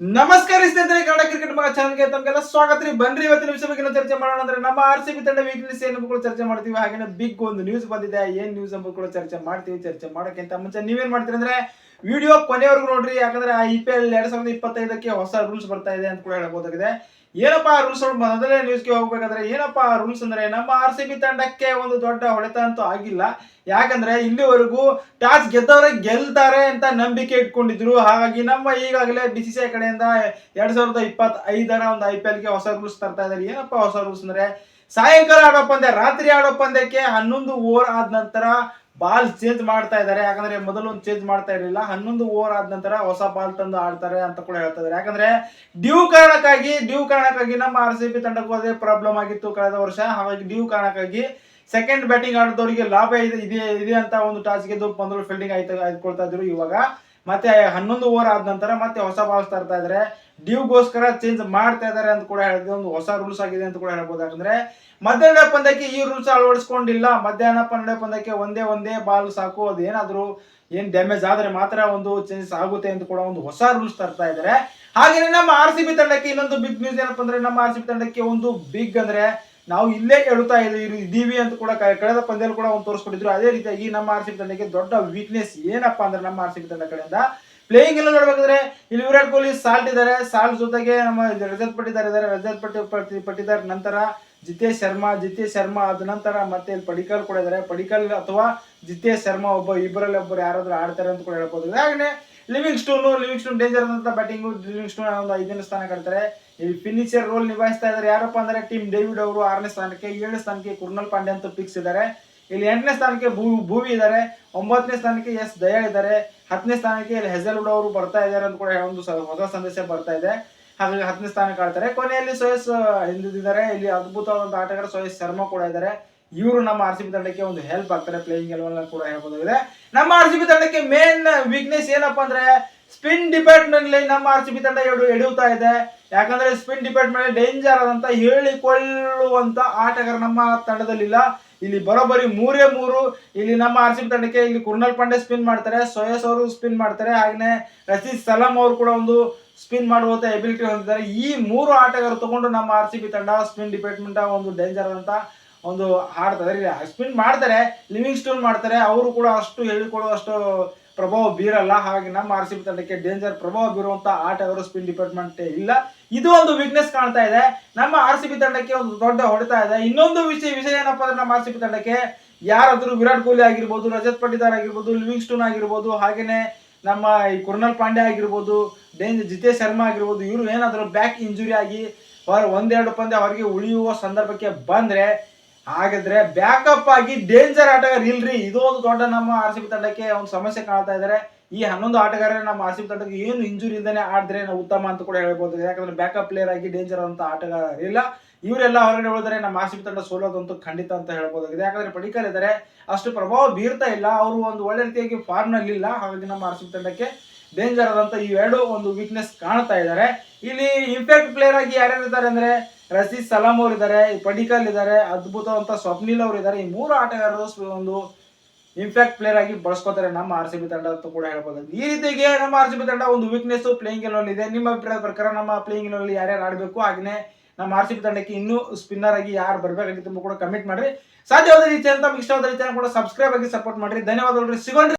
ನಮಸ್ಕಾರ ಸ್ನೇಹಿತರೆ, ಕನ್ನಡ ಕ್ರಿಕೆಟ್ ಮಗ ಚಾನಲ್ಗೆ ತಮಗೆಲ್ಲ ಸ್ವಾಗತ ರೀ. ಬನ್ರಿ, ಇವತ್ತಿನ ವಿಷಯ ಬಗ್ಗೆ ಚರ್ಚೆ ಮಾಡೋಣ ಅಂದ್ರೆ ನಮ್ಮ ಆರ್ ಸಿ ಬಿ ತಂಡ ವೀಕ್ನೆಸ್ ಏನು ಕೂಡ ಚರ್ಚೆ ಮಾಡ್ತೀವಿ. ಹಾಗೆ ಬಿಗ್ ಒಂದು ನ್ಯೂಸ್ ಬಂದಿದೆ. ಏನ್ ನ್ಯೂಸ್ ಎಂಬ ಕೂಡ ಚರ್ಚೆ ಮಾಡ್ತೀವಿ, ಚರ್ಚೆ ಮಾಡೋಕ್ಕಿಂತ ಮುಂಚೆ ನೀವೇನ್ ಮಾಡ್ತೀರಿ ಅಂದ್ರೆ ವಿಡಿಯೋ ಕೊನೆವರೆಗೂ ನೋಡ್ರಿ. ಯಾಕಂದ್ರೆ ಐ ಪಿ ಎಲ್ ಎರಡ್ ಸಾವಿರದ ಇಪ್ಪತ್ತೈದಕ್ಕೆ ಹೊಸ ರೂಲ್ಸ್ ಬರ್ತಾ ಇದೆ ಅಂತ ಕೂಡ ಹೇಳ್ಬೋದಾಗಿದೆ ಏನಪ್ಪಾ ರೂಲ್ಸ್ ಮೊದಲೇ ನ್ಯೂಸ್ಗೆ ಹೋಗ್ಬೇಕಾದ್ರೆ ಏನಪ್ಪಾ ರೂಲ್ಸ್ ಅಂದ್ರೆ ನಮ್ಮ ಆರ್ ಸಿ ಬಿ ತಂಡಕ್ಕೆ ಒಂದು ದೊಡ್ಡ ಹೊಡೆತ ಅಂತೂ ಆಗಿಲ್ಲ. ಯಾಕಂದ್ರೆ ಇಲ್ಲಿವರೆಗೂ ಟಾಸ್ ಗೆದ್ದವರೇ ಗೆಲ್ತಾರೆ ಅಂತ ನಂಬಿಕೆ ಇಟ್ಕೊಂಡಿದ್ರು. ಹಾಗಾಗಿ ನಮ್ಮ ಈಗಾಗಲೇ ಬಿ ಸಿ ಸಿ ಕಡೆಯಿಂದ ಎರಡ್ ಸಾವಿರದ ಇಪ್ಪತ್ತೈದರ ಒಂದು ಐ ಪಿ ಎಲ್ಗೆ ಹೊಸ ರೂಲ್ಸ್ ತರ್ತಾ ಇದ್ದಾರೆ. ಏನಪ್ಪ ಹೊಸ ರೂಲ್ಸ್ ಅಂದ್ರೆ ಸಾಯಂಕಾಲ ಆಡೋ ಪಂದ್ಯ, ರಾತ್ರಿ ಆಡೋ ಪಂದ್ಯಕ್ಕೆ ಹನ್ನೊಂದು ಓವರ್ ಆದ ನಂತರ ಬಾಲ್ ಚೇಂಜ್ ಮಾಡ್ತಾ ಇದ್ದಾರೆ. ಯಾಕಂದ್ರೆ ಮೊದಲು ಒಂದು ಚೇಂಜ್ ಮಾಡ್ತಾ ಇರಲಿಲ್ಲ. ಹನ್ನೊಂದು ಓವರ್ ಆದ ನಂತರ ಹೊಸ ಬಾಲ್ ತಂದು ಆಡ್ತಾರೆ ಅಂತ ಕೂಡ ಹೇಳ್ತಾ ಇದ್ದಾರೆ ಯಾಕಂದ್ರೆ ಡ್ಯೂ ಕಾರಣಕ್ಕಾಗಿ ಡ್ಯೂ ಕಾರಣಕ್ಕಾಗಿ ನಮ್ಮ ಆರ್ ಸಿ ಬಿ ತಂಡಕ್ಕೂ ಅದೇ ಪ್ರಾಬ್ಲಮ್ ಆಗಿತ್ತು ಕಳೆದ ವರ್ಷ. ಹಾಗಾಗಿ ಡ್ಯೂ ಕಾರಣಕ್ಕಾಗಿ ಸೆಕೆಂಡ್ ಬ್ಯಾಟಿಂಗ್ ಆಡಿದವರಿಗೆ ಲಾಭ ಇದೆ ಇದೆ ಅಂತ ಒಂದು ಟಾಸ್ ಗೆದ್ದು ಮೊದಲು ಫೀಲ್ಡಿಂಗ್ ಆಯ್ತು, ಆಯ್ದುಕೊಳ್ತಾ ಇದ್ರು ಇವಾಗ. ಮತ್ತೆ ಹನ್ನೊಂದು ಓವರ್ ಆದ ನಂತರ ಮತ್ತೆ ಹೊಸ ಬಾಲ್ಸ್ ತರ್ತಾ ಇದ್ದಾರೆ. ಡ್ಯೂಗೋಸ್ಕರ ಚೇಂಜ್ ಮಾಡ್ತಾ ಇದ್ದಾರೆ ಅಂತ ಕೂಡ ಹೇಳಿದ್ರೆ ಒಂದು ಹೊಸ ರೂಲ್ಸ್ ಆಗಿದೆ ಅಂತ ಕೂಡ ಹೇಳ್ಬೋದು. ಯಾಕಂದ್ರೆ ಮಧ್ಯಾಹ್ನ ಪಂದ್ಯಕ್ಕೆ ಈ ರೂಲ್ಸ್ ಅಳವಡಿಸ್ಕೊಂಡಿಲ್ಲ. ಮಧ್ಯಾಹ್ನ ಪಂದ್ಯ ಪಂದ್ಯಕ್ಕೆ ಒಂದೇ ಒಂದೇ ಬಾಲ್ ಸಾಕು. ಅದೇನಾದರೂ ಏನು ಡ್ಯಾಮೇಜ್ ಆದ್ರೆ ಮಾತ್ರ ಒಂದು ಚೇಂಜಸ್ ಆಗುತ್ತೆ ಅಂತ ಕೂಡ ಒಂದು ಹೊಸ ರೂಲ್ಸ್ ತರ್ತಾ ಇದ್ದಾರೆ ಹಾಗೇನೆ ನಮ್ಮ ಆರ್ ಸಿ ಬಿ ತಂಡಕ್ಕೆ ಇನ್ನೊಂದು ಬಿಗ್ ನ್ಯೂಸ್ ಏನಪ್ಪ ಅಂದ್ರೆ ನಮ್ಮ ಆರ್ ಸಿ ಬಿ ತಂಡಕ್ಕೆ ಒಂದು ಬಿಗ್ ಅಂದ್ರೆ ನಾವು ಇಲ್ಲೇ ಹೇಳುತ್ತಾ ಇದ್ದೀವಿ. ಅಂತ ಕೂಡ ಕಳೆದ ಪಂದ್ಯದಲ್ಲಿ ಕೂಡ ಒಂದು ತೋರಿಸ್ಕೊಟ್ಟಿದ್ರು. ಅದೇ ರೀತಿಯಾಗಿ ನಮ್ಮ ಆರ್ ಸಿ ಬಿ ತಂಡಕ್ಕೆ ದೊಡ್ಡ ವೀಕ್ನೆಸ್ ಏನಪ್ಪಾ ಅಂದ್ರೆ ನಮ್ಮ ಆರ್ ಸಿ ಬಿ ತಂಡ ಕಡೆಯಿಂದ ಪ್ಲೇಯಿಂಗ್ ಎಲ್ಲ ನೋಡ್ಬೇಕಾದ್ರೆ ಇಲ್ಲಿ ವಿರಾಟ್ ಕೊಹ್ಲಿ ಸಾಲ್ಟ್ ಇದ್ದಾರೆ. ಸಾಲ್ಟ್ ಜೊತೆಗೆ ನಮ್ಮ ರಜತ್ ಪಟ್ಟಿದಾರ್ ಇದ್ದಾರೆ ರಜತ್ ಪಟ್ಟಿ ಪಟ್ಟಿ ಪಟ್ಟಿದಾರ್. ನಂತರ ಜಿತೇಶ್ ಶರ್ಮಾ ಜಿತೇಶ್ ಶರ್ಮಾ ಅದ ನಂತರ ಮತ್ತೆ ಇಲ್ಲಿ ಪಡಿಕಲ್ ಕೂಡ ಇದ್ದಾರೆ. ಪಡಿಕಲ್ ಅಥವಾ ಜಿತೇಶ್ ಶರ್ಮಾ ಒಬ್ಬ ಇಬ್ಬರಲ್ಲಿ ಒಬ್ಬರು ಯಾರಾದ್ರೂ ಆಡ್ತಾರೆ ಅಂತ ಕೂಡ ಹೇಳ್ಬೋದು. ಹಾಗೆ Livingstone Livingstone danger ಅಂತ ಬ್ಯಾಟಿಂಗ್ ಲಿವಿಂಗ್ ಸ್ಟೋನ್ ಒಂದು ಐದನೇ ಸ್ಥಾನ ಕಟ್ತಾರೆ. ಇಲ್ಲಿ ಫಿನಿಷರ್ ರೋಲ್ ನಿಭಾಯಿಸ್ತಾ ಇದ್ದಾರೆ. ಯಾರಪ್ಪ ಅಂದ್ರೆ ಟೀಮ್ ಡೇವಿಡ್ ಅವರು ಆರನೇ ಸ್ಥಾನಕ್ಕೆ ಏಳನೇ ಸ್ಥಾನಕ್ಕೆ ಕುರ್ನಲ್ ಪಾಂಡೆ ಅಂತ ಫಿಕ್ಸ್ ಇದ್ದಾರೆ. ಇಲ್ಲಿ ಎಂಟನೇ ಸ್ಥಾನಕ್ಕೆ ಭೂ, ಭೂವಿ ಇದ್ದಾರೆ. ಒಂಬತ್ತನೇ ಸ್ಥಾನಕ್ಕೆ ಎಸ್ ದಯಾಳ್ ಇದ್ದಾರೆ. ಹತ್ತನೇ ಸ್ಥಾನಕ್ಕೆ ಇಲ್ಲಿ ಹೆಜಲ್ವುಡ್ ಅವರು ಬರ್ತಾ ಇದ್ದಾರೆ ಅಂತ ಕೂಡ ಒಂದು ಹೊಸ ಸಂದೇಶ ಬರ್ತಾ ಇದೆ. ಹಾಗಾಗಿ ಹತ್ತನೇ ಸ್ಥಾನಕ್ಕೆ ಆಡ್ತಾರೆ ಕೊನೆಯಲ್ಲಿ ಸೋಯಸ್ ಹಿಂದಿದ್ದಾರೆ. ಇಲ್ಲಿ ಅದ್ಭುತವಾದ ಆಟಗಾರ ಸೋಯಸ್ ಶರ್ಮಾ ಕೂಡ ಇದ್ದಾರೆ. ಇವರು ನಮ್ಮ ಆರ್ ಸಿ ಬಿ ತಂಡಕ್ಕೆ ಒಂದು ಹೆಲ್ಪ್ ಆಗ್ತಾರೆ ಪ್ಲೇಯಿಂಗ್ ಎಲೆವನ್ ಕೂಡ ಹೇಳ್ಬೋದಾಗಿದೆ. ನಮ್ಮ ಆರ್ ಸಿ ಬಿ ತಂಡಕ್ಕೆ ಮೇನ್ ವೀಕ್ನೆಸ್ ಏನಪ್ಪಾ ಅಂದ್ರೆ ಸ್ಪಿನ್ ಡಿಪಾರ್ಟ್ಮೆಂಟ್ ನಮ್ಮ ಆರ್ ಸಿ ಬಿ ತಂಡ ಎಡು ಎಳೆಯುತ್ತಾ ಇದೆ. ಯಾಕಂದ್ರೆ ಸ್ಪಿನ್ ಡಿಪಾರ್ಟ್ಮೆಂಟ್ ಡೇಂಜರ್ ಆದಂತ ಹೇಳಿಕೊಳ್ಳುವಂತ ಆಟಗಾರ ನಮ್ಮ ತಂಡದಲ್ಲಿಲ್ಲ. ಇಲ್ಲಿ ಬರೋಬ್ಬರಿ ಮೂರೇ ಮೂರು. ಇಲ್ಲಿ ನಮ್ಮ ಆರ್ ಸಿ ತಂಡಕ್ಕೆ ಇಲ್ಲಿ ಕುರ್ನಲ್ ಪಾಂಡೆ ಸ್ಪಿನ್ ಮಾಡ್ತಾರೆ, ಸೋಯಸ್ ಅವರು ಸ್ಪಿನ್ ಮಾಡ್ತಾರೆ ಹಾಗೆ ರಸೀದ್ ಸಲಾಂ ಅವರು ಕೂಡ ಒಂದು ಸ್ಪಿನ್ ಮಾಡುವಂತ ಎಬಿಲಿಟಿ ಹೊಂದಿದ್ದಾರೆ. ಈ ಮೂರು ಆಟಗಾರರು ತಗೊಂಡು ನಮ್ಮ ಆರ್ ತಂಡ ಸ್ಪಿನ್ ಡಿಪಾರ್ಟ್ಮೆಂಟ್ ಒಂದು ಡೇಂಜರ್ ಅಂತ ಒಂದು ಹಾಡ್ತಾರೆ ಸ್ಪಿನ್ ಮಾಡ್ತಾರೆ ಲಿವಿಂಗ್ ಸ್ಟೋನ್ ಮಾಡ್ತಾರೆ. ಅವರು ಕೂಡ ಅಷ್ಟು ಹೇಳಿಕೊಳ್ಳುವಷ್ಟು ಪ್ರಭಾವ ಬೀರಲ್ಲ. ಹಾಗಾಗಿ ನಮ್ಮ ಆರ್ ಸಿ ಬಿ ತಂಡಕ್ಕೆ ಡೇಂಜರ್ ಪ್ರಭಾವ ಬೀರುವಂತ ಆಟಗಾರರು ಸ್ಪಿನ್ ಡಿಪಾರ್ಟ್ಮೆಂಟ್ ಇಲ್ಲ. ಇದು ಒಂದು ವೀಕ್ನೆಸ್ ಕಾಣ್ತಾ ಇದೆ. ನಮ್ಮ ಆರ್ ಸಿ ಬಿ ತಂಡಕ್ಕೆ ಒಂದು ದೊಡ್ಡ ಹೊಡೆತ ಇದೆ. ಇನ್ನೊಂದು ವಿಷಯ ವಿಷಯ ಏನಪ್ಪಾ ಅಂದ್ರೆ ನಮ್ಮ ಆರ್ ಸಿ ಬಿ ತಂಡಕ್ಕೆ ಯಾರಾದ್ರೂ ವಿರಾಟ್ ಕೊಹ್ಲಿ ಆಗಿರ್ಬೋದು, ರಜತ್ ಪಟ್ಟಿದಾರ್ ಆಗಿರ್ಬೋದು, ಲಿವಿಂಗ್ ಸ್ಟೋನ್ ಆಗಿರ್ಬೋದು, ಹಾಗೇನೆ ನಮ್ಮ ಈ ಕುರ್ನಲ್ ಪಾಂಡೆ ಆಗಿರ್ಬೋದು ಡೇಂಜರ್ ಜಿತೇಶ್ ಶರ್ಮಾ ಆಗಿರ್ಬೋದು, ಇವರು ಏನಾದರೂ ಬ್ಯಾಕ್ ಇಂಜುರಿ ಆಗಿ ಹೊರ ಒಂದೆರಡು ಪಂದ್ಯ ಹೊರಗೆ ಉಳಿಯುವ ಸಂದರ್ಭಕ್ಕೆ ಬಂದ್ರೆ ಹಾಗಾದ್ರೆ ಬ್ಯಾಕಪ್ ಆಗಿ ಡೇಂಜರ್ ಆಟಗಾರ ಇಲ್ರಿ. ಇದು ಒಂದು ದೊಡ್ಡ ನಮ್ಮ ಆರ್ ಸಿ ಬಿ ತಂಡಕ್ಕೆ ಒಂದು ಸಮಸ್ಯೆ ಕಾಣ್ತಾ ಇದ್ದಾರೆ ಈ ಹನ್ನೊಂದು ಆಟಗಾರರೇ ನಮ್ಮ ಆರ್ ಸಿ ಬಿ ತಂಡಕ್ಕೆ ಏನು ಇಂಜುರಿ ಇಂದಾನೆ ಆಡಿದ್ರೆ ಉತ್ತಮ ಅಂತ ಕೂಡ ಹೇಳ್ಬೋದು. ಯಾಕಂದ್ರೆ ಬ್ಯಾಕಪ್ ಪ್ಲೇಯರ್ ಆಗಿ ಡೇಂಜರ್ ಅಂತ ಆಟಗಾರ ಇಲ್ಲ. ಇವರೆಲ್ಲ ಹೊರಗಡೆ ಉಳಿದ್ರೆ ನಮ್ಮ ಆರ್ ಸಿ ಬಿ ತಂಡ ಸೋಲೋದಂತೂ ಖಂಡಿತ ಅಂತ ಹೇಳ್ಬೋದಾಗಿದೆ. ಯಾಕಂದ್ರೆ ಪಡಿಕಲ್ ಇದ್ದಾರೆ ಅಷ್ಟು ಪ್ರಭಾವ ಬೀರ್ತಾ ಇಲ್ಲ. ಅವರು ಒಂದು ಒಳ್ಳೆ ರೀತಿಯಾಗಿ ಫಾರ್ಮ್ನಲ್ಲಿ ಇಲ್ಲ ಹಾಗಾಗಿ ನಮ್ಮ ಆರ್ ಸಿ ಬಿ ತಂಡಕ್ಕೆ ಡೇಂಜರ್ ಆದಂತ ಇವೆರಡು ಒಂದು ವೀಕ್ನೆಸ್ ಕಾಣ್ತಾ ಇದ್ದಾರೆ ಇಲ್ಲಿ ಇಂಪ್ಯಾಕ್ಟ್ ಪ್ಲೇಯರ್ ಆಗಿ ಯಾರ್ಯಾರು ಇದ್ದಾರೆ ಅಂದ್ರೆ ರಶೀದ್ ಸಲಾಂ ಅವರು ಇದ್ದಾರೆ ಪಡಿಕಲ್ ಇದ್ದಾರೆ, ಅದ್ಭುತವಂತ ಸ್ವಪ್ನಿಲ್ ಅವರು ಇದ್ದಾರೆ ಈ ಮೂರು ಆಟಗಾರರು ಒಂದು ಇಂಪ್ಯಾಕ್ಟ್ ಪ್ಲೇಯರ್ ಆಗಿ ಬಳಸ್ಕೋತಾರೆ ನಮ್ಮ ಆರ್ ಸಿ ಬಿ ತಂಡ ಅಂತ ಕೂಡ ಹೇಳ್ಬೋದು. ಈ ರೀತಿಗೆ ನಮ್ಮ ಆರ್ ಸಿ ಬಿ ತಂಡ ಒಂದು ವೀಕ್ನೆಸ್ ಪ್ಲೇಯಿಂಗ್ ಎಲೆವನ್ ಇದೆ. ನಿಮ್ಮ ಅಭಿಪ್ರಾಯದ ಪ್ರಕಾರ ನಮ್ಮ ಪ್ಲೇಯಿಂಗ್ ಯಾರು ಯಾರ್ಯಾರು ಆಡಬೇಕು? ಹಾಗೆ ನಮ್ಮ ಆರ್ ಸಿ ಬಿ ತಂಡಕ್ಕೆ ಇನ್ನೂ ಸ್ಪಿನ್ನರ್ ಆಗಿ ಯಾರು ಬರಬೇಕಾಗಿತ್ತು ಕೂಡ ಕಮೆಂಟ್ ಮಾಡ್ರಿ. ಸಾಧ್ಯವಾದ ರೀತಿ ಅಂತ ಇಷ್ಟವಾದ ರೀತಿಯನ್ನು ಕೂಡ ಸಬ್ಸ್ಕ್ರೈಬ್ ಆಗಿ ಸಪೋರ್ಟ್ ಮಾಡ್ರಿ. ಧನ್ಯವಾದಗಳು ಸಿಗೋಣ್ರಿ